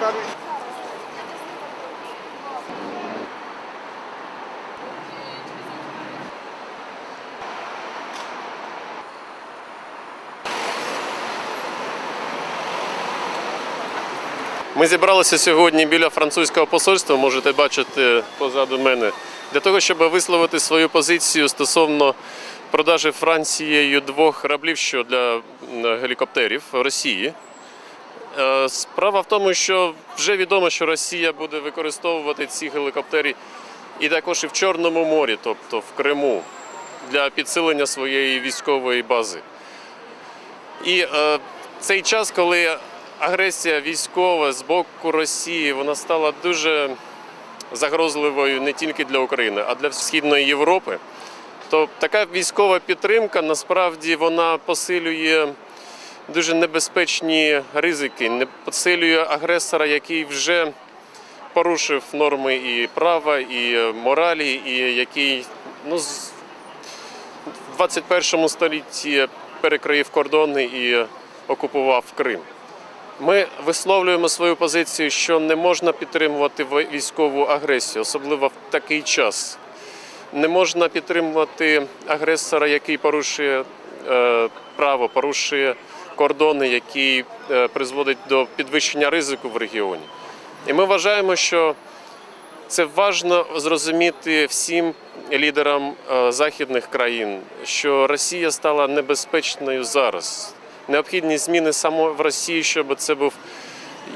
кажуть. Ми зібралися сьогодні біля французького посольства, можете бачити позаду мене, для того, щоб висловити свою позицію стосовно продажі Францією двох кораблів що для гелікоптерів Росії. Е, Справа в тому, що вже відомо, що Росія буде використовувати ці гелікоптери і також і в Чорному морі, тобто в Криму, для підсилення своєї військової бази. І е, цей час, коли агресія військова з боку Росії вона стала дуже загрозливою не тільки для України, а для Східної Європи, то така військова підтримка насправді вона посилює дуже небезпечні ризики, не посилює агресора, який вже порушив норми і права, і е, моралі, і який ну, в 21 столітті перекроїв кордони і окупував Крим. Ми висловлюємо свою позицію, що не можна підтримувати військову агресію, особливо в такий час. Не можна підтримувати агресора, який порушує е, право, порушує кордони, який е, призводить до підвищення ризику в регіоні. І ми вважаємо, що це важливо зрозуміти всім лідерам е, західних країн, що Росія стала небезпечною зараз. Необхідні зміни саме в Росії, щоб це був,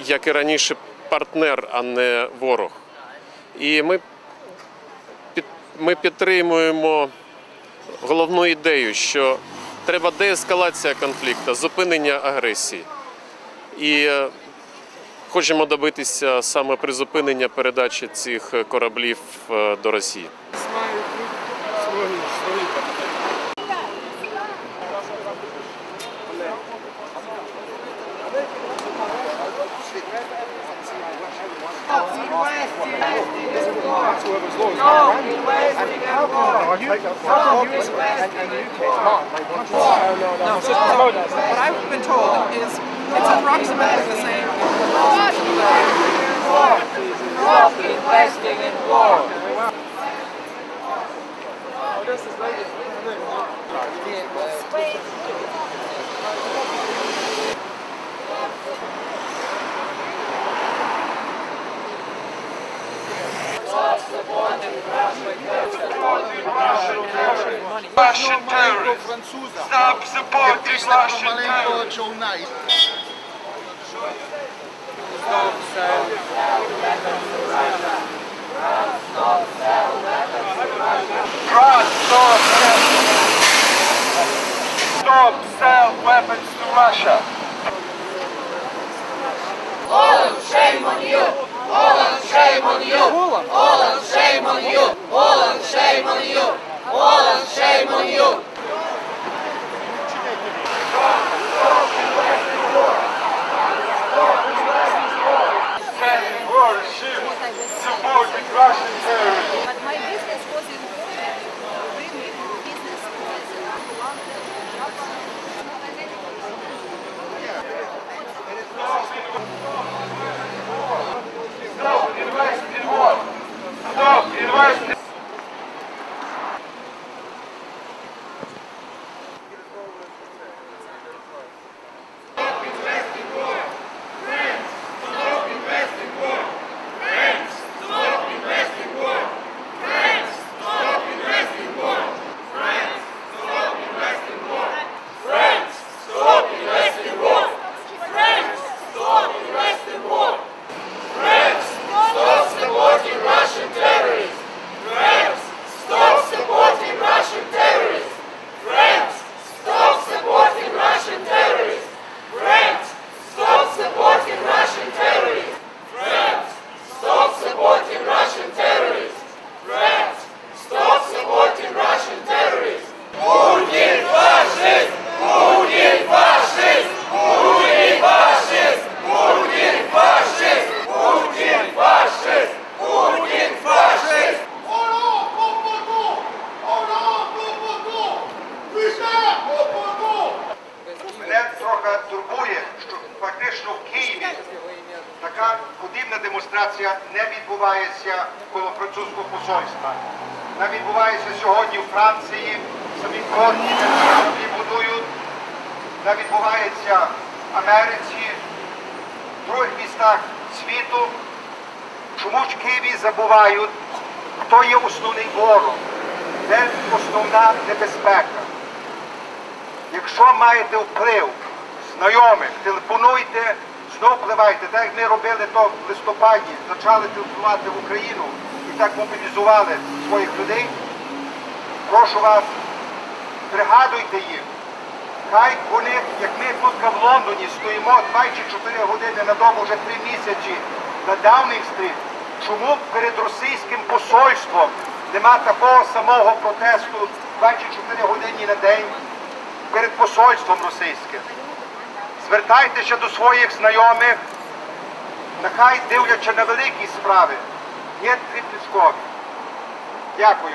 як і раніше, партнер, а не ворог. І ми, ми підтримуємо головну ідею, що треба деескалація конфлікту, зупинення агресії. І е, хочемо добитися саме призупинення передачі цих кораблів е, до Росії. whatsoever as long as no, Iran and how can you, how can US and, and the UK not? They want to no, no, no. So, so what I've been told is it's approximately the same. Walking, wasting, and war. Oh, this is latest. Wait. Russian terrorists. Stop supporting Russian terrorists. Stop, sir. Подібна демонстрація не відбувається коло французького посольства. Вона відбувається сьогодні у Франції, самі корні самі будують. Вона відбувається в Америці, в других містах світу. Чому ж Києві забувають, хто є основний ворог, де основна небезпека? Якщо маєте вплив знайомих, телефонуйте, знов впливайте, так як ми робили то в листопаді, почали телефонувати в Україну і так мобілізували своїх людей. Прошу вас, пригадуйте їх. Хай вони, як ми тут в Лондоні стоїмо 24 години на дому вже 3 місяці на Даунінг-стріт, чому перед російським посольством нема такого самого протесту 24 години на день перед посольством російським? Звертайтеся до своїх знайомих, нехай дивляться на великі справи, не дрібничкові. Дякую.